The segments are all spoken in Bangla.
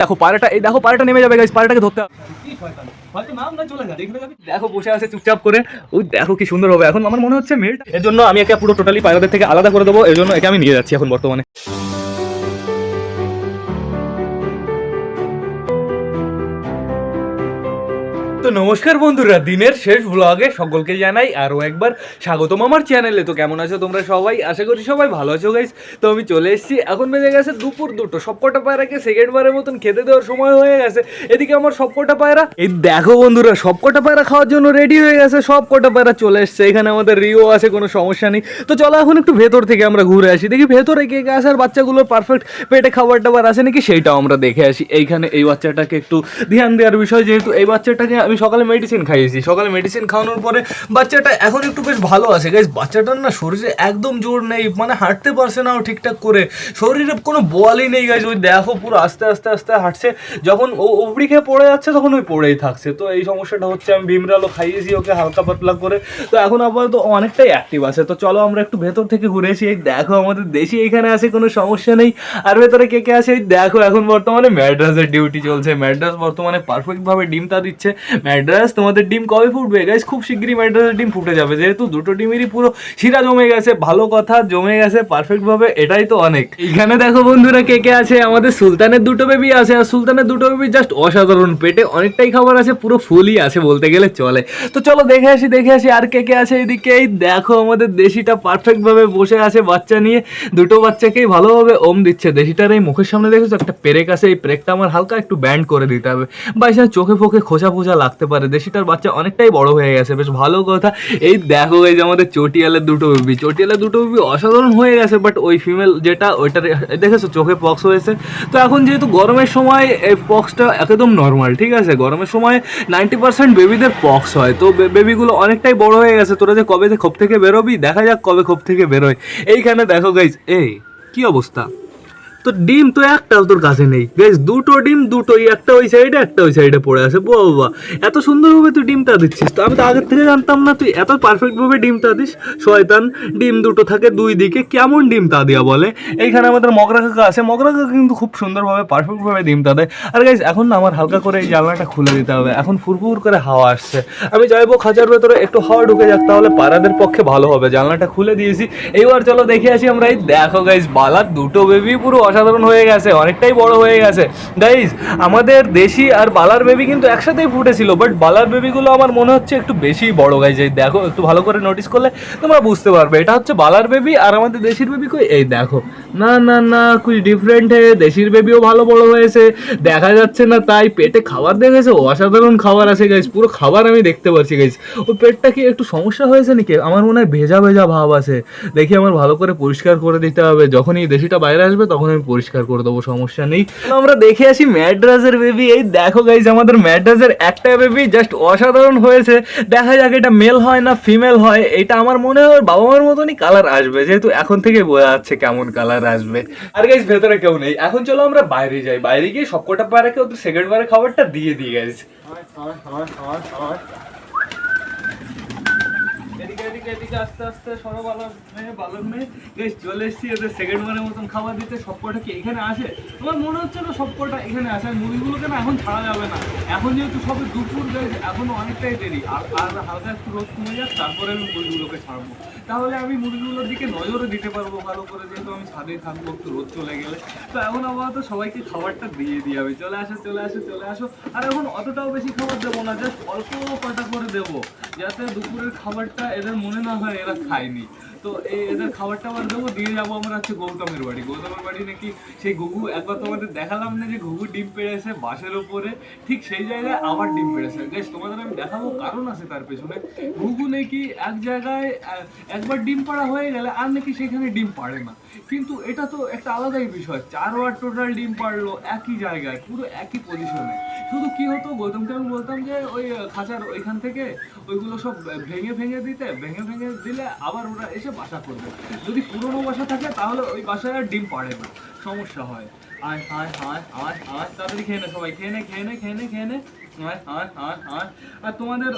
দেখো পায়রাটা এই দেখো পায়রাটা নেমে যাবে গাইস পায়রাটাকে ধরতে। দেখো বসে আছে চুপচাপ করে। ওই দেখো কি সুন্দর হবে। এখন আমার মনে হচ্ছে মেলটা এর জন্য আমি একে পুরো টোটালি পায়রাদের থেকে আলাদা করে দেবো এর জন্য একে আমি নিয়ে যাচ্ছি এখন বর্তমানে। তো নমস্কার বন্ধুরা, দিনের শেষ ব্লগে সকলকে জানাই আরও একবার স্বাগতম আমার চ্যানেলে তো কেমন আছো তোমরা সবাই? আশা করি সবাই ভালো আছো গাইস তো আমি চলে এসেছি, এখন বেজে গেছে দুপুর দুটো। সবকটা পায়রাকে সেকেন্ড বারের মতন খেতে দেওয়ার সময় হয়ে গেছে। এদিকে আমার সবকটা পায়রা, এই দেখো বন্ধুরা, সবকটা পায়রা খাওয়ার জন্য রেডি হয়ে গেছে। সবকটা পায়রা চলে এসছে। এখানে আমাদের রিও আছে, কোনো সমস্যা নেই। তো চলো এখন একটু ভেতর থেকে আমরা ঘুরে আসি। দেখি ভেতরে কে কে আসার বাচ্চাগুলোর পারফেক্ট পেটে খাবার টাবার আছে নাকি সেইটাও আমরা দেখে আসি। এইখানে এই বাচ্চাটাকে একটু ধ্যান দেওয়ার বিষয়, যেহেতু এই বাচ্চাটাকে আমি সকালে মেডিসিন খাইয়েছি। সকালে মেডিসিন খাওয়ানোর পরে বাচ্চাটা এখন একটু বেশ ভালো আছে। গাইজ বাচ্চাটার না শরীরে একদম জোর নেই মানে হাঁটতে পারছে না ও ঠিকঠাক করে। শরীরে কোনো বলই নেই গাইজ ওই দেখো পুরো আস্তে আস্তে আস্তে হাঁটছে। যখন ও উপরি খেয়ে পড়ে যাচ্ছে, তখন ওই পড়েই থাকছে। তো এই সমস্যাটা হচ্ছে, আমি ভীমরালও খাইয়েছি ওকে হালকা পাতলা করে। তো এখন আপাতত অনেকটাই অ্যাক্টিভ আছে। তো চলো আমরা একটু ভেতর থেকে ঘুরে এসি এই দেখো আমাদের দেশি এখানে আছে, কোনো সমস্যা নেই। আর ভেতরে কে কে আছে? দেখো, এখন বর্তমানে ম্যাড্রাসের ডিউটি চলছে। ম্যাড্রাস বর্তমানে পারফেক্টভাবে ডিমটা দিচ্ছে। ম্যাড্রাস তোমাদের ডিম কবে ফুটবে? গাইস খুব শিগগিরই ম্যাড্রাসের ডিম ফুটে যাবে। যেহেতু দুটো ডিমেরই পুরো শিরা জমে গেছে, ভালো কথা, জমে গেছে পারফেক্টভাবে এটাই তো অনেক। এখানে দেখো বন্ধুরা কে কে আছে, আমাদের সুলতানের দুটো বেবি আছে, আর সুলতানের দুটো বেবি জাস্ট অসাধারণ। পেটে অনেকটাই খাবার আছে, পুরো ফুলই আছে বলতে গেলে চলে। তো চলো দেখে আসি দেখে আসি আর কে কে আছে এদিকে। এই দেখো আমাদের দেশিটা পারফেক্ট ভাবে বসে আছে বাচ্চা নিয়ে। দুটো বাচ্চাকেই ভালোভাবে ওম দিচ্ছে। দেশিটার এই মুখের সামনে দেখেছ? একটা পেরেক আছে, এই পেরেকটা আমার হালকা একটু ব্যান্ড করে দিতে হবে। বা চোখে ফোকে খোঁচা ফোঁচা লাগতে পারে। দেশিটার বাচ্চা অনেকটাই বড় হয়ে গেছে। বেশ ভালো কথা। এই দেখো এই যে আমাদের চটিয়ালের দুটো বেবি। চটিয়ালের দুটো বেবি অসাধারণ হয়ে গেছে বাট ওই ফিমেল যেটা, ওইটার দেখেছ, চোখে পক্স হয়েছে। তো এখন যেহেতু গরমের সময় এই পক্সটা একদম নর্মাল ঠিক আছে? গরমের সময় নাইনটি পার্সেন্ট বেবিদের পক্স হয়। তো বেবিগুলো অনেকটাই বড় হয়ে গেছে। তোরা যে কবে যে খোপ থেকে বেরোবি, দেখা যাক কবে খোপ থেকে বেরোয়। এইখানে দেখো গাইজ এই, কি অবস্থা? তো ডিম তো একটাও তোর কাছে নেই। বেশ, দুটো ডিম, দুটোই একটা ওই সাইডে একটা ওই সাইডে পড়ে আছে বাবা এত সুন্দরভাবে তুই ডিমটা দিচ্ছিস, তো আমি তো আগের থেকে জানতাম না তুই এত পারফেক্টভাবে ডিমটা দিস। শয়তান, ডিম দুটো থাকে দুই দিকে, কেমন ডিমটা দেওয়া বলে? এইখানে আমাদের মগরা কাকা আছে, মগরা কাকা কিন্তু খুব সুন্দরভাবে পারফেক্টভাবে ডিমটা দেয়। আর গাইজ এখন না আমার হালকা করে এই জানলাটা খুলে দিতে হবে। এখন ফুরফুর করে হাওয়া আসছে। আমি চাইব খাঁচার ভেতরে, একটু হাওয়া ঢুকে যাক, তাহলে পাড়াদের পক্ষে ভালো হবে। জানলাটা খুলে দিয়েছি। এইবার চলো দেখে আসি আমরা। এই দেখো গাইজ বালার দুটো বেবি পুরো অসাধারণ হয়ে গেছে, অনেকটাই বড় হয়ে গেছে। গাইজ আমাদের দেশি আর বালার বেবি কিন্তু একসাথেই ফুটেছিল বাট বালার বেবিগুলো আমার মনে হচ্ছে একটু বেশি বড় গাইজ এই দেখো, একটু ভালো করে নোটিস করলে তোমরা বুঝতে পারবে। এটা হচ্ছে বালার বেবি আর আমাদের দেশির বেবি কই? এই দেখো। না না না কুই ডিফারেন্ট হে। দেশির বেবিও ভালো বড় হয়েছে, দেখা যাচ্ছে না তাই। পেটে খাবার দেখেছে অসাধারণ খাবার আছে গাইজ পুরো খাবার আমি দেখতে পাচ্ছি গাইজ ওই পেটটা কি একটু সমস্যা হয়েছে নাকি? আমার মনে হয় ভেজা ভেজা ভাব আছে। দেখি আমার ভালো করে পরিষ্কার করে দিতে হবে। যখনই দেশিটা বাইরে আসবে তখন আমি পরিষ্কার করে দেবো, সমস্যা নেই। আমরা দেখে আসি ম্যাড্রাসের বেবি এই দেখো গাইজ আমাদের ম্যাড্রাসের একটা বেবি জাস্ট অসাধারণ হয়েছে। দেখা যাক এটা মেল হয় না ফিমেল হয়। এটা আমার মনে হয় বাবা মার মতনই কালার আসবে, যেহেতু এখন থেকে বোঝা যাচ্ছে কেমন কালার আসবে। আর গাইজ ভেতরে কেউ নেই। এখন চলো আমরা বাইরে যাই। বাইরে গিয়ে সবকটা পায়রাকে ওদের সেকেন্ড বারে খাবারটা দিয়ে দিই গাইজ এদিকে এদিকে আস্তে আস্তে সরো বালক মেয়ে বালক মেয়ে। বেশ, চলে এসেছি এদের সেকেন্ড বারের মতন খাবার দিতে। সবকটা কি এখানে আসে? তোমার মনে হচ্ছে না সবকটা এখানে আসে। আর মুভিগুলোকে না এখন ছাড়া যাবে না। এখন যেহেতু সবে দুপুর গাইজ এখনও অনেকটাই দেরি। আর আর হালকা একটু রোদ কমে যাক, তারপরে আমি মুভিগুলোকে ছাড়বো। তাহলে আমি মুরগিগুলোর দিকে নজরও দিতে পারব ভালো করে, যেহেতু আমি ছাদে থাকব, একটু রোদ চলে গেলে। তো এখন আপাতত সবাইকে খাবারটা দিয়ে দিয়ে হবে চলে আসো চলে আসো চলে আসো। আর এখন অতটাও বেশি খাবার দেবো না জাস্ট অল্প কটা করে দেবো, যাতে দুপুরের খাবারটা এদের মনে না হয় এরা খায়নি। তো এই এদের খাবার টাবার দেবো, দিয়ে যাব আমরা হচ্ছে গৌতমের বাড়ি। গৌতমের বাড়ি নাকি সেই ঘুঘু, একবার তোমাদের দেখালাম না যে ঘুঘু ডিম পেড়েছে বাঁশের ওপরে। ঠিক সেই জায়গায় আবার ডিম পেড়েছে। বেশ, তোমাদের আমি দেখাবো কারণ আছে তার পেছনে। ঘুঘু নাকি এক জায়গায় একবার ডিম পাড়া হয়ে গেলে আর নাকি সেখানে ডিম পাড়ে না। কিন্তু এটা তো একটা আলাদাই বিষয়। চারবার টোটাল ডিম পারল একই জায়গায়, পুরো একই পজিশনে শুধু কি হতো, গৌতমকে আমি বলতাম যে, ওই খাঁচার ওইখান থেকে ওইগুলো সব ভেঙে ভেঙে দিতে, ভেঙে ভেঙে দিলে আবার ওরা এসে বাসা করবে। যদি পুরনো বাসা থাকে, তাহলে ওই বাসায় আর ডিম পাড়ে না। সমস্যা হয়। আয় আয় আয় আয় আয়, তাড়াতাড়ি খেয়ে নে সবাই, খেয়ে নে খেয়ে নে খেয়ে নে খেয়ে নে। আয় আয় আয় আয়। আর তোমাদের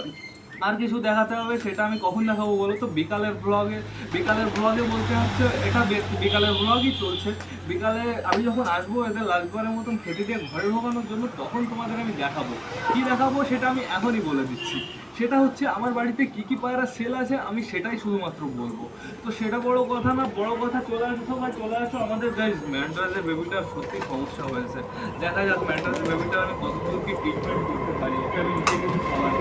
আর কিছু দেখাতে হবে, সেটা আমি কখন দেখাবো বলো তো? বিকালের ব্লগে বিকালের ব্লগে বলতে হচ্ছে, এটা বিকালের ব্লগই চলছে। বিকালে আমি যখন আসব এদের লাস্টবারের মতন খেতে দিয়ে ঘরে ঢোকানোর জন্য, তখন তোমাদের আমি দেখাবো। কি দেখাবো সেটা আমি এখনই বলে দিচ্ছি। সেটা হচ্ছে, আমার বাড়িতে কি কি পায়রা সেল আছে, আমি সেটাই শুধুমাত্র বলব। তো সেটা বড় কথা না, বড় কথা চলে আসো বা চলে আসো, আমাদের গাইজ ম্যান্ড্রাসের বেবিটার সত্যি সমস্যা হয়েছে। দেখা যাক ম্যান্ড্রাসের বেবিটা আমি কতদূর কি ট্রিটমেন্ট করতে পারি, এটা আমি নিজে কিছু খাবার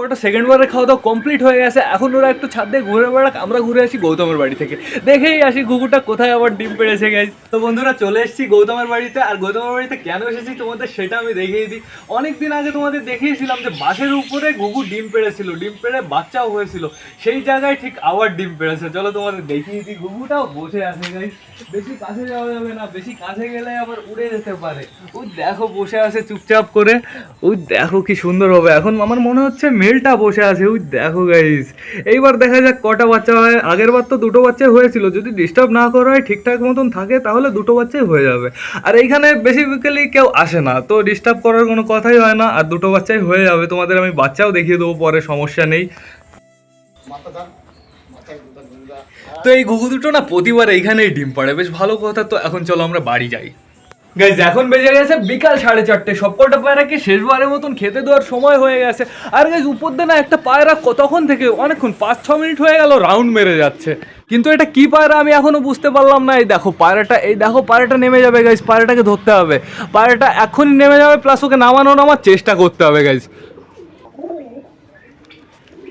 সবকটা সেকেন্ড বারের খাওয়া দাওয়া কমপ্লিট হয়ে গেছে। এখন ওরা একটু ছাদ দিয়ে ঘুরে বেড়াক, আমরা ঘুরে আসি গৌতমের বাড়ি থেকে। দেখেই আসি কুকুরটা কোথায় আবার ডিম পেড়েছে গেছে তো বন্ধুরা, চলে এসেছি গৌতমের বাড়িতে। আর গৌতমের বাড়িতে কেন এসেছি তোমাদের সেটা আমি দেখিয়ে দিই। অনেক দিন আগে তোমাদের দেখিয়েছিলাম যে বাসের উপরে ঘুঘু ডিম পেড়েছিল, ডিম পেড়ে বাচ্চাও হয়েছিল। সেই জায়গায় ঠিক আবার ডিম পেড়েছে। চলো তোমাদের দেখিয়ে দিই, ঘুঘুটাও বসে আছে গাই বেশি কাছে যাওয়া যাবে না, বেশি কাছে গেলে আবার উড়ে যেতে পারে। ওই দেখো বসে আছে চুপচাপ করে। ওই দেখো কি সুন্দর হবে। এখন আমার মনে হচ্ছে মেলটা বসে আছে, ওই দেখো গাইস এইবার দেখা যাক কটা বাচ্চা হয়। আগের বার তো দুটো বাচ্চাই হয়েছিল। যদি ডিস্টার্ব না করা হয়, ঠিকঠাক মতন থাকে, তাহলে দুটো বাচ্চাই হয়ে যাবে। আর এইখানে বেসিক্যালি কেউ আসে না। তো ডিস্টার্ব করার কোনো কথাই হয় না, আর দুটো বাচ্চাই হয়ে যাবে। তোমাদের আমি বাচ্চাও দেখিয়ে দেবো, পরে সমস্যা নেই। তো এই ঘুঘু দুটো না প্রতিবার এইখানেই ডিম পাড়ে। বেশ ভালো কথা। তো এখন চলো আমরা বাড়ি যাই। গাইজ এখন বেজে গেছে বিকাল সাড়ে চারটে। সবকটা পায়রাকে শেষবারের মতন খেতে দেওয়ার সময় হয়ে গেছে। আর গাইজ উপর না একটা পায়রা কতক্ষণ থেকে অনেকক্ষণ পাঁচ, ছ মিনিট হয়ে গেল রাউন্ড মেরে যাচ্ছে। কিন্তু এটা কি পায়রা আমি এখনও বুঝতে পারলাম না। এই দেখো, পায়রাটা, এই দেখো, পায়রাটা নেমে যাবে গাইজ পায়রাটাকে ধরতে হবে। পায়রাটা এখনই নেমে যাবে প্লাস ওকে নামানো নামার চেষ্টা করতে হবে গাইজ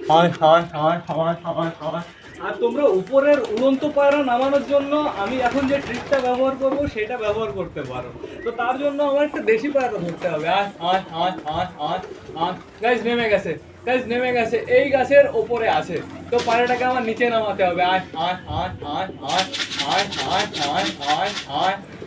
হায় হায় হায় হায় হায় হায় আর তোমরা উপরের উড়ন্ত পায়রা নামানোর জন্য আমি এখন যে ট্রিকটা ব্যবহার করব সেটা ব্যবহার করতে পারো তো তার জন্য আমার একটা দেশি পায়রা ধরতে হবে আয় আয় আয় আয় আয় আয় গাছ নেমে গেছে গাছ নেমে গেছে এই গাছের ওপরে আছে তো পায়রাটাকে আমার নিচে নামাতে হবে আয় আয় আয় আয় আয় আয় আয় আয় আয় আয়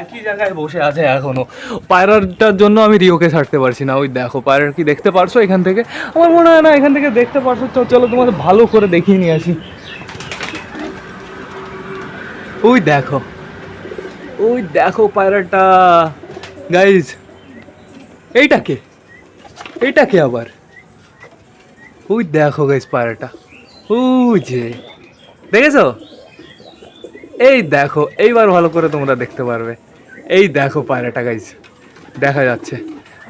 একই জায়গায় বসে আছে পায়রাটার জন্য আমি রিওকে ছাড়তে পারছি না। ওই দেখো পায়রা কি দেখতে পারছ এখান থেকে? আমার মনে হয় না, এখান থেকে দেখতে পারছ। চলো ভালো করে দেখিয়ে নিয়ে আসি। ওই দেখো ওই দেখো পায়রাটা। গাইজ এইটা কে? এইটা কে আবার? ওই দেখো গাইজ পায়রাটা। যে দেখেছ? এই দেখো, এইবার ভালো করে তোমরা দেখতে পারবে। এই দেখো পায়রাটা গাইজ দেখা যাচ্ছে।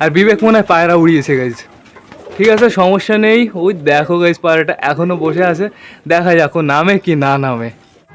আর বিবেক মনে হয় পায়রা উড়িয়েছে গাইজ ঠিক আছে, সমস্যা নেই। ওই দেখো গাইজ পায়রাটা এখনও বসে আছে। দেখা যাক নামে কি না নামে।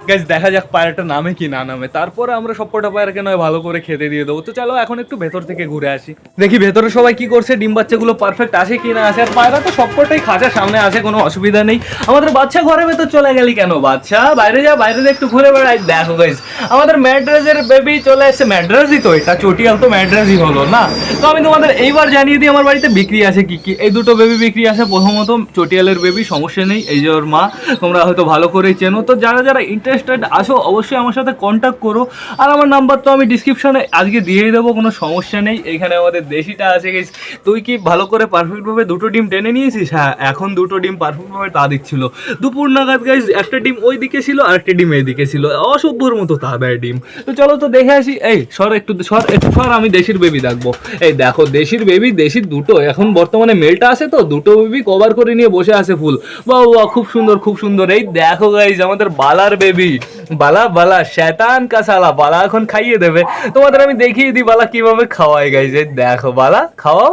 গাইজ দেখা যাক পায়রাটা নামে কি না নামে। তারপরে আমরা সবকটা পায়রাকে নয়, ভালো করে খেতে দিয়ে দেবো। তো চলো, এখন একটু ভেতর থেকে ঘুরে আসি। দেখি ভেতরে সবাই কি করছে? ডিম বাচ্চাগুলো পারফেক্ট আছে কি না আছে? আর পায়রা তো সবকটাই খাঁচার সামনে আছে, কোনো অসুবিধা নেই। আমাদের বাচ্চা ঘরে ভেতর চলে গেলি কেন, বাচ্চা? বাইরে যা বাইরে যা, একটু ঘুরে বেড়াই। দেখো গাইজ আমাদের ম্যাড্রাসের বেবি চলে এসেছে। ম্যাড্রাসই তো এটা, চটিয়াল তো ম্যাড্রাসই হলো, না? তো আমি তোমাদের এইবার জানিয়ে দিই, আমার বাড়িতে বিক্রি আছে কি কি? এই দুটো বেবি বিক্রি আছে প্রথমত, চটিয়ালের বেবি সমস্যা নেই, এই যে ওর মা, তোমরা হয়তো ভালো করেই চেনো। তো যারা যারা ইন্টারেস্ট ইন্টারেস্টেড আসো অবশ্যই আমার সাথে কন্ট্যাক্ট করো। আর আমার নাম্বার তো আমি ডিসক্রিপশনে আজকে দিয়েই দেবো, কোনো সমস্যা নেই। এখানে আমাদের দেশিটা আছে গেছ তুই কি ভালো করে পারফেক্টভাবে দুটো ডিম টেনে নিয়েছিস? হ্যাঁ এখন দুটো ডিম পারফেক্টভাবে তা দিচ্ছিল। দুপুর নাগাদ গাইজ একটা ডিম ওই দিকে ছিল, আর একটা ডিম এই দিকে ছিল। অসভ্যর মতো তা দেয় ডিম। তো চলো তো দেখে আসি। এই, সর একটু সর একটু সর, আমি দেশির বেবি দেখব এই দেখো, দেশির বেবি দেশির দুটো। এখন বর্তমানে মেলটা আছে তো, দুটো বেবি কভার করে নিয়ে বসে আছে ফুল বাহ খুব সুন্দর খুব সুন্দর। এই দেখো গাইজ আমাদের বালার বেবি বালা বালা, শয়তান কা সালা বালা এখন খাইয়ে দেবে। তোমাদের আমি দেখিয়ে দিই বালা কীভাবে খাওয়াই গাইজ দেখো, বালা, খাওয়াও?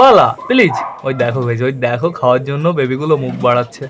বালা প্লিজ ওই দেখো গাইজ ওই দেখো, খাওয়ার জন্য বেবিগুলো মুখ বাড়াচ্ছে।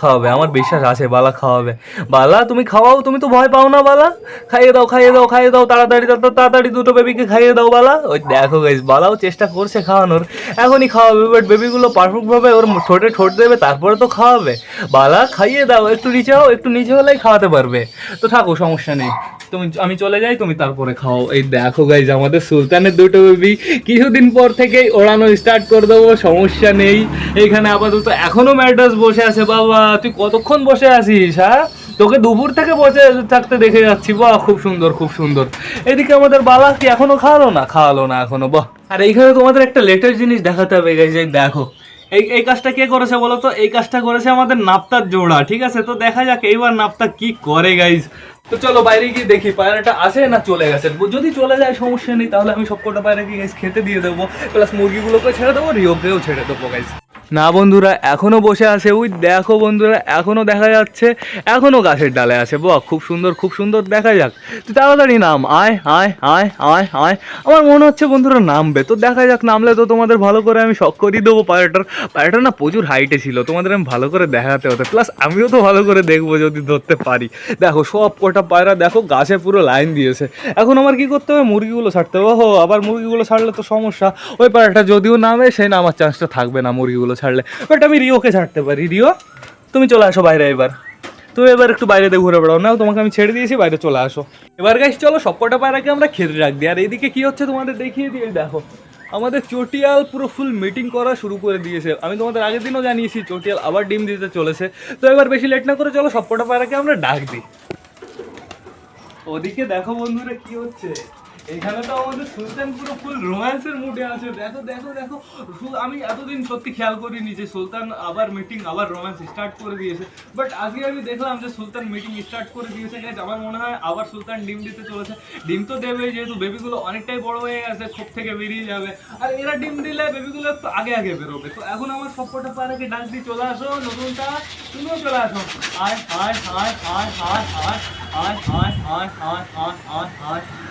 খাওয়াবে, আমার বিশ্বাস আছে, বালা খাওয়াবে। বালা, তুমি খাওয়াও, তুমি তো ভয় পাও না, বালা। খাইয়ে দাও খাইয়ে দাও খাইয়ে দাও, তাড়াতাড়ি তাড়াতাড়ি দুটো বেবিকে খাইয়ে দাও, বালা। ওই দেখো গাইজ বালাও চেষ্টা করছে খাওয়ানোর। এখনই খাওয়াবে বাট বেবিগুলো পারফেক্টভাবে ওর ঠোঁটে ঠোঁট দেবে, তারপরে তো খাওয়াবে। বালা, খাইয়ে দাও, একটু নিচে হও, একটু নিচে হলেই খাওয়াতে পারবে। তো থাকো, সমস্যা নেই। তুমি, আমি চলে যাই, তুমি তারপরে খাও। এই দেখো গাইজ আমাদের সুলতানের দুটো বেবি কিছুদিন পর থেকেই ওড়ানো স্টার্ট করে দেবো, সমস্যা নেই। এখানে আপাতত এখনও ম্যাড্রাস বসে আছে, বাবা। তুই কতক্ষণ বসে আছিস হ্যাঁ? তোকে দুপুর থেকে বসে থাকতে দেখে যাচ্ছি, বাহ, খুব সুন্দর খুব সুন্দর। এদিকে আমাদের বালা কি এখনও খাওয়ালো না? খাওয়ালো না এখনও, বাহ। আর এইখানে তোমাদের একটা লেটেস্ট জিনিস দেখাতে হবে এই দেখো। এই এই কাজটা কে করেছে বলো তো? এই কাজটা করেছে আমাদের নাপ্তার জোড়া, ঠিক আছে? তো দেখা যাক এইবার নাপ্তা কি করে গাইজ তো চলো বাইরে গিয়ে দেখি, পায়রাটা আসে না চলে গেছে? যদি চলে যায়, সমস্যা নেই, তাহলে আমি সবকটা পায়রা গিয়ে গাইজ খেতে দিয়ে দেবো। প্লাস মুরগিগুলোকে ছেড়ে দেবো, রিওকেও ছেড়ে দেবো গাইজ না বন্ধুরা, এখনও বসে আছে। ওই দেখো বন্ধুরা, এখনও দেখা যাচ্ছে, এখনও গাছের ডালে আছে। বাহ, খুব সুন্দর খুব সুন্দর। দেখা যাক। তুই তাড়াতাড়ি নাম, আয় আয় আয় আয় আয়। আমার মনে হচ্ছে বন্ধুরা নামবে। তো দেখা যাক, নামলে তো তোমাদের ভালো করে আমি শখ করিয়ে দেবো পায়রাটার। পায়রাটা না প্রচুর হাইটে ছিল, তোমাদের আমি ভালো করে দেখাতে হতো। প্লাস আমিও তো ভালো করে দেখব যদি ধরতে পারি। দেখো, সব কটা পায়রা দেখো, গাছে পুরো লাইন দিয়েছে। এখন আমার কি করতে হবে? মুরগিগুলো ছাড়তে হবে। ও আবার মুরগিগুলো ছাড়লে তো সমস্যা। ওই পায়রাটা যদিও নামে, সেই নামার চান্সটা থাকবে না মুরগিগুলো ছাড়লে। বাট আমি রিওকে ছাড়তে পারি। রিও, তুমি চলে আসো বাইরে এবার। তুমি এবার একটু বাইরে দিয়ে ঘুরে বেড়াও। না তোমাকে আমি ছেড়ে দিয়েছি, বাইরে চলে আসো। এবার গাইস চলো, সবকটা পায়রাকে আমরা খেতে রাখ দিই। আর এইদিকে কি হচ্ছে তোমাদের দেখিয়ে দিয়ে দেখো, আমাদের চটিয়াল পুরো ফুল মিটিং করা শুরু করে দিয়েছে। আমি তোমাদের আগের দিনও জানিয়েছি, চটিয়াল আবার ডিম দিতে চলেছে। তো এবার বেশি লেট না করে চলো, সবকটা পায়রাকে আমরা ডাক দিই। ওদিকে দেখো বন্ধুরা কি হচ্ছে। এখানে তো আমাদের সুলতান পুরো ফুল রোম্যান্সের মুডে আছে দেখো দেখো দেখো আমি এতদিন সত্যি খেয়াল করিনি যে সুলতান আবার মিটিং আবার রোম্যান্স স্টার্ট করে দিয়েছে বাট আজকে আমি দেখলাম যে সুলতান মিটিং স্টার্ট করে দিয়েছে guys। আমার মনে হয় আবার সুলতান ডিম দিতে চলেছে ডিম তো দেবে যেহেতু বেবিগুলো অনেকটাই বড় হয়ে গেছে খোপ থেকে বেরিয়ে যাবে আর এরা ডিম দিলে বেবিগুলো একটু আগে আগে বেরোবে তো এখন আমার সবকটা পাড়াকে ডাক দিয়ে চলে আসো নতুনটা তুমিও চলে আসো আয় আয় আয় আয় আয় আয় আয় আয় আয় আয় আয় আয় আয়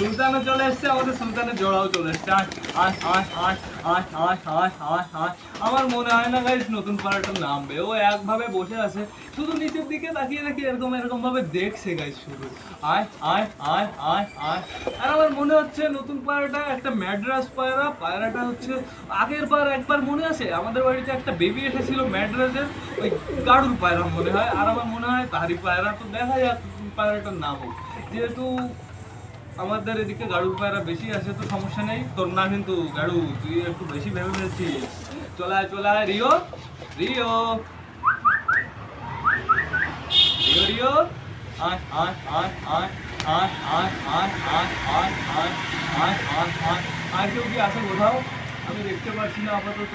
সুলতানও চলে এসছে আমাদের সুলতানের জোড়াও চলে এসছে আয় আয় আয় আয় আয় আয় আয় আয় আয় আমার মনে হয় না গাইস নতুন পাড়াটা নামবে ও একভাবে বসে আছে শুধু নিচের দিকে তাকিয়ে দেখি এরকম এরকম ভাবে দেখছে গাইস শুধু আয় আয় আয় আয় আয় আর আমার মনে হচ্ছে নতুন পায়রাটা একটা ম্যাড্রাস পায়রা পায়রাটা হচ্ছে আগের বার একবার মনে আছে আমাদের বাড়িতে একটা বেবি এসেছিল ম্যাড্রাসের ওই গাড়ুর পায়রা মনে হয় আর আমার মনে হয় তারই পায়রা তো দেখা যাক পায়রাটার নাম হোক যেহেতু আমাদের এদিকে গাড়ুর পায়রা বেশি আছে তো সমস্যা নেই তোর না কিন্তু গাড়ু তুই একটু বেশি ভেবে ফেলছিস চলে আয় আয় রিও রিও রিও রিও আয় আয় আয় আয় আয় আয় আয় আয় আয় আয় আয় আয় আয় আর কেউ কি আছে কোথাও আমি দেখতে পাচ্ছি না আপাতত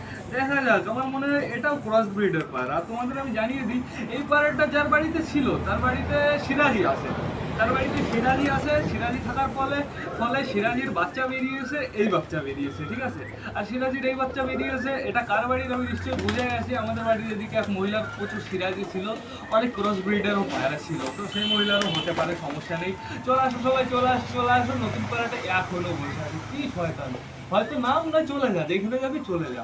হয় যার বাড়িতে ছিল, তার বাড়িতে তার বাড়িতে সিরাজি আছে এই বাচ্চা বেরিয়েছে, ঠিক আছে? আর সিরাজির এই বাচ্চা বেরিয়েছে, এটা কার বাড়ির আমি নিশ্চয়ই বুঝে গেছি, আমাদের বাড়ির এদিকে এক মহিলার প্রচুর সিরাজি ছিল, অনেক ক্রস ব্রিডেরও পায়রা ছিল, তো সেই মহিলারও হতে পারে সমস্যা নেই। চলে আসো সবাই, চলে আসো চলে আসো, নতুন পায়রাটা এখনও বসে আছে কি শয়তান। হয়তো না চলে যা যেখানে যাবি চলে যা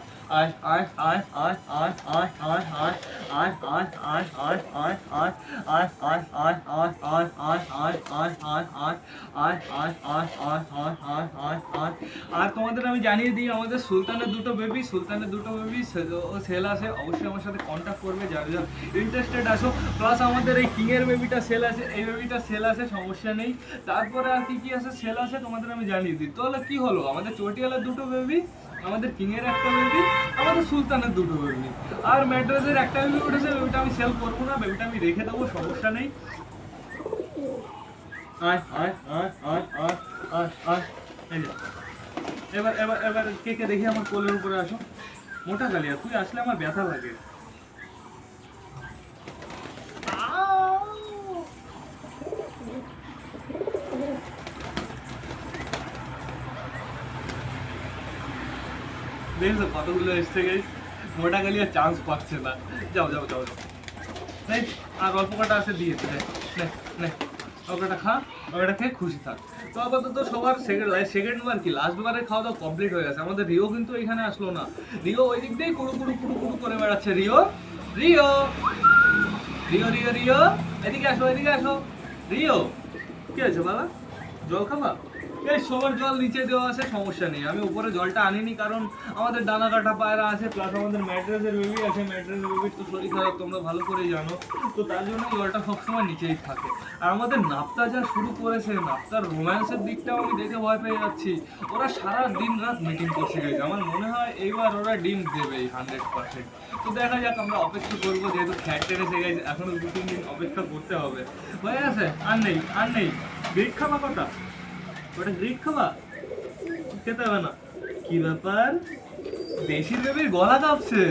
আর তোমাদের আমি জানিয়ে দিই আমাদের সুলতানের দুটো বেবি সুলতানের দুটো বেবি সেল আছে অবশ্যই আমার সাথে কন্ট্যাক্ট করবে যারা যারা ইন্টারেস্টেড আসো প্লাস আমাদের এই কিংয়ের বেবিটা সেল আছে এই বেবিটা সেল আছে সমস্যা নেই তারপরে আর কি কি আছে সেল আছে তোমাদের আমি জানিয়ে দিই তাহলে কি হলো আমাদের চটিয়ালের দুটো বেবি আমাদের কিংয়ের একটা বেবি আমাদের সুলতানের দুটো বেবি আর ম্যাড্রাসের একটা বেবি উঠেছে বেবিটা আমি সেল করব না বেবিটা আমি রেখে দেবো, সমস্যা নেই। আয় আয় আয় আয় এবার এবার এবার কে কে দেখি আমার কোলের উপরে আসো। মোটা কালিয়া, তুই আসলে আমার ব্যথা লাগে। দেখছ কতগুলো এসছে গেছে মোটা কালিয়া চান্স পাচ্ছে না। যাও যাও যাও যাও। নে, আর অল্প কটা আছে দিয়েছে নে নে খা অল্পটা খেয়ে খুশি থাক। তো আপাতত সবার সেকেন্ড সেকেন্ড বার কি লাস্ট বারে খাওয়া দাওয়া কমপ্লিট হয়ে গেছে। আমাদের রিও কিন্তু এখানে আসলো না। রিও ওই দিক দিয়েই কুড়ু কুড়ু কুড়ু কুড়ু করে বেড়াচ্ছে। Rio Rio Rio Rio Rio. এদিকে আসো এদিকে আসো। রিও কি আছে বাবা? জল খাবা? সবার জল নিচে দেওয়া আছে, সমস্যা নেই। আমি উপরে জলটা আনিনি কারণ আমাদের ডানা কাটা পায়রা আছে প্লাস আমাদের ম্যাট্রেসের বেবি আছে ম্যাট্রেসের বেবির তো শরীর খারাপ, তোমরা ভালো করেই জানো। তো তার জন্য জলটা সবসময় নিচেই থাকে। আর আমাদের নাপ্তা যা শুরু করেছে, নাপ্তার রোম্যান্সের দিকটাও আমি দেখে ভয় পেয়ে যাচ্ছি। ওরা সারা দিন রাত মিটিং করছে গেছে। আমার মনে হয় এইবার ওরা ডিম দেবে হান্ড্রেড পার্সেন্ট তো দেখা যাক, আমরা অপেক্ষা করব, যেহেতু খ্যাট টেনেছে গেছে, এখনও দু তিন দিন অপেক্ষা করতে হবে। হয়ে গেছে? আর নেই আর নেই। গ্রিট খাবা কটা ওটা গ্রিট খাবা খেতে হবে না। কি ব্যাপার? দেশির বেবির গলা কাঁপছে।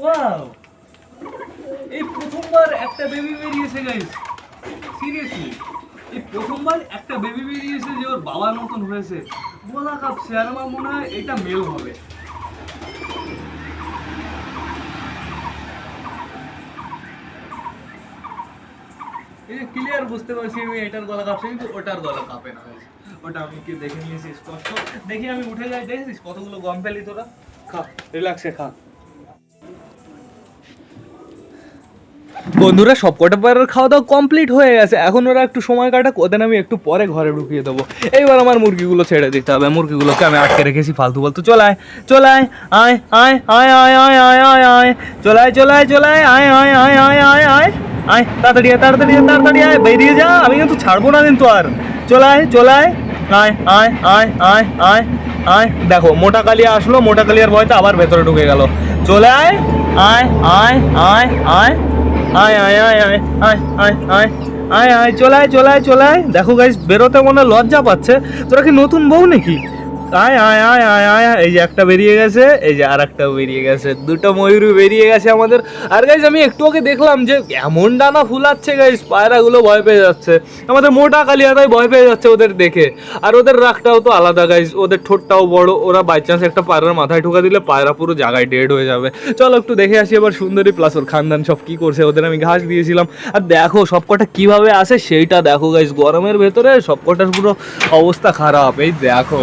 ওয়াও! এই প্রথমবার একটা বেবি বেরিয়েছে গাইস সিরিয়াসলি এই প্রথমবার একটা বেবি বেরিয়েছে যে ওর বাবার মতন হয়েছে। গলা কাঁপছে, আর আমার মনে হয় এটা মেল হবে। ক্লিয়ার বুঝতে পারছি আমি এটার গলা কাঁপছে কিন্তু ওটার গলা কাঁপে না ওটা আমি কি দেখে নিয়েছি স্পষ্ট দেখি আমি উঠে যাই দেখেছিস কতগুলো গম ফেলি তোরা খা রিল্যাক্সে খা বন্ধুরা সব কটা পায়রার খাওয়া দাওয়া কমপ্লিট হয়ে গেছে এখন ওরা একটু সময় কাটাক ওদের আমি একটু পরে ঘরে ঢুকিয়ে দেবো এইবার আমার মুরগিগুলো ছেড়ে দিতে হবে মুরগিগুলোকে আমি আটকে রেখেছি ফালতু ফালতু চলায় চলায় আয় আয় আয় আয় আয় আয় আয় আয় চলায় চলায় চলায় আয় আয় আয় আয় আয় আয় আয় তাড়াতাড়ি আয় তাড়াতাড়ি আয় তাড়াতাড়ি আয় বেরিয়ে যা আমি কিন্তু ছাড়বো না কিন্তু আর চলায় চলায় আয় আয় আয় আয় আয় আয় দেখো মোটা কালিয়া আসলো মোটা কালিয়ার ভয়তে আবার ভেতরে ঢুকে গেল চলে আয় আয় আয় আয় আয় আয় আয় আয় আয় আয় আয় আয় আয় আয় চলায় চলায় চলায় দেখো গাইস বেরোতে মনে হয় লজ্জা পাচ্ছে তোরা কি নতুন বউ নাকি আয় আয় আয় আয় আয়। এই যে একটা বেরিয়ে গেছে, এই যে আর একটা বেরিয়ে গেছে। দুটো ময়ূর বেরিয়ে গেছে আমাদের। আর গাইজ আমি একটু আগে দেখলাম যে এমন ডানা ফুলাচ্ছে গাইজ পায়রাগুলো ভয় পেয়ে যাচ্ছে। আমাদের মোটা কালিয়াটাই ভয় পেয়ে যাচ্ছে ওদের দেখে। আর ওদের রাগটাও তো আলাদা গাইজ ওদের ঠোঁটটাও বড়। ওরা বাই চান্স একটা পায়রার মাথায় ঢুকা দিলে পায়রা পুরো জায়গায় ডেড হয়ে যাবে। চলো একটু দেখে আসি এবার সুন্দরী প্লাস ওর খানদান সব কি করছে। ওদের আমি ঘাস দিয়েছিলাম। আর দেখো সবকটা কীভাবে আসে, সেইটা দেখো গাইজ গরমের ভেতরে সবকটার পুরো অবস্থা খারাপ। এই দেখো।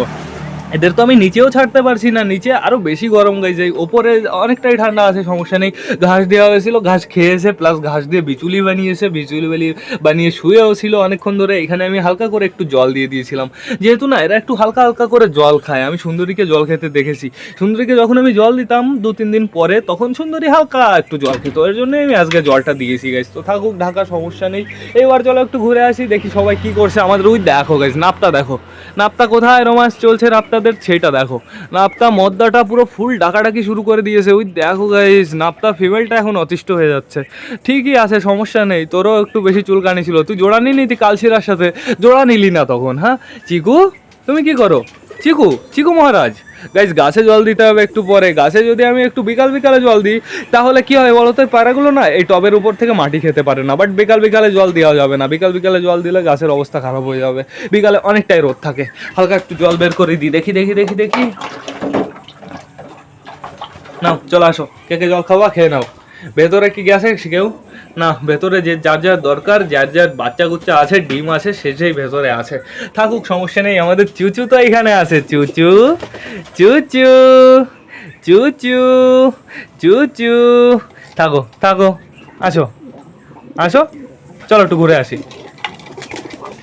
এদের তো আমি নিচেও ছাড়তে পারছি না, নিচে আরও বেশি গরম গাইছে ওপরে অনেকটাই ঠান্ডা আছে, সমস্যা নেই। ঘাস দেওয়া হয়েছিল, ঘাস খেয়েছে প্লাস ঘাস দিয়ে বিচুলি বানিয়েছে, বিচুলি বানিয়ে বানিয়ে শুয়েও ছিল অনেকক্ষণ ধরে। এখানে আমি হালকা করে একটু জল দিয়ে দিয়েছিলাম। যেহেতু না, এরা একটু হালকা হালকা করে জল খায়। আমি সুন্দরীকে জল খেতে দেখেছি। সুন্দরীকে যখন আমি জল দিতাম দু, তিন দিন পরে, তখন সুন্দরী হালকা একটু জল খেত। এর জন্য আমি আজকে জলটা দিয়েছি গাইজ তো থাকুক, ঢাকা সমস্যা নেই। এইবার চলো একটু ঘুরে আসি, দেখি সবাই কি করছে। আমাদের ওই দেখো গাইজ নাপটা দেখো। নাপটা কোথায়? রোমান্স চলছে নাপতাদের সেটা দেখো। নাপ্তা মদ্দাটা পুরো ফুল ডাকাডাকি শুরু করে দিয়েছে। ওই দেখো গাইজ নাপ্তা ফিমেলটা এখন অতিষ্ঠ হয়ে যাচ্ছে। ঠিকই আছে, সমস্যা নেই। তোরও একটু বেশি চুলকানি ছিল। তুই জোড়া নিলি তুই কালশিরার সাথে? জোড়া নিলি না তখন হ্যাঁ? চিকু, তুমি কি করো? চিকু চিকু মহারাজ। গাইজ গাছে জল দিতে হবে একটু পরে। গাছে যদি আমি একটু বিকাল বিকালে জল দিই, তাহলে কি হয় বলো তো এই পায়রাগুলো না, এই টবের উপর থেকে মাটি খেতে পারে না। বাট বিকাল বিকালে জল দেওয়া যাবে না। বিকাল বিকালে জল দিলে গাছের অবস্থা খারাপ হয়ে যাবে। বিকালে অনেকটাই রোদ থাকে। হালকা একটু জল বের করে দিই। দেখি দেখি দেখি দেখি। নাও, চলে আসো। কে কে জল খাওয়া খেয়ে নাও। ভেতরে কি গেছে কেউ? না, ভেতরে যে যার যার দরকার, যার যার বাচ্চা কুচ্চা আছে, ডিম আছে, সে সেই ভেতরে আছে। থাকুক, সমস্যা নেই, আমাদের চুচু তো এখানে আছে। চুচু চুচু চুচু চুচু। থাকো থাকো, আসো আসো। চলো একটু ঘুরে আসি।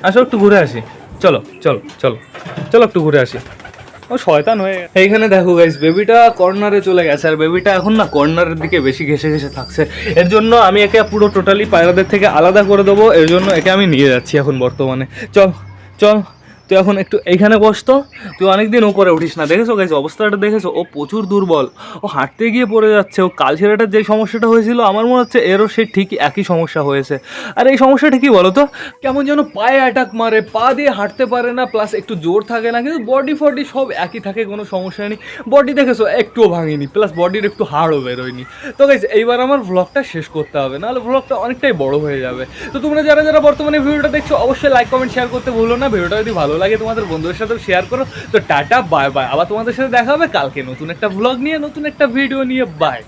আসো, একটু ঘুরে আসি। চলো চলো চলো চলো, একটু ঘুরে আসি। ও, শয়তান হয়ে। এইখানে দেখো গাইস বেবিটা কর্নারে চলে গেছে। আর বেবিটা এখন না কর্নারের দিকে বেশি ঘেসে ঘেসে থাকছে। এর জন্য আমি একে পুরো টোটালি পায়রাদের থেকে আলাদা করে দেবো। এর জন্য একে আমি নিয়ে যাচ্ছি এখন বর্তমানে। চল চল। তুই এখন একটু এইখানে বসতো তুই অনেকদিন উপরে উঠিস না, দেখেছ গাইস অবস্থাটা দেখেছ? ও প্রচুর দুর্বল। ও হাঁটতে গিয়ে পড়ে যাচ্ছে। ও কাল ছেলেটার যে সমস্যাটা হয়েছিল, আমার মনে হচ্ছে এরও সে ঠিক একই সমস্যা হয়েছে। আর এই সমস্যাটা কি বলো তো কেমন যেন পায়ে অ্যাটাক মারে, পা দিয়ে হাঁটতে পারে না প্লাস একটু জোর থাকে না, কিন্তু বডি ফডি সব একই থাকে, কোনো সমস্যা নেই। বডি দেখেছ, একটুও ভাঙেনি প্লাস বডির একটু হাড়ও বেরোয়নি। তো গাইস এইবার আমার ভ্লগটা শেষ করতে হবে, নাহলে ভ্লগটা অনেকটাই বড় হয়ে যাবে। তো তোমরা যারা যারা বর্তমানে ভিডিওটা দেখছ, অবশ্যই লাইক কমেন্ট শেয়ার করতে ভুলো না। ভিডিওটা যদি ভালো লাগে তোমাদের বন্ধুদের সাথেও শেয়ার করো। তো টাটা বাই বাই আবার তোমাদের সাথে দেখা হবে কালকে নতুন একটা ভ্লগ নিয়ে, নতুন একটা ভিডিও নিয়ে। বাই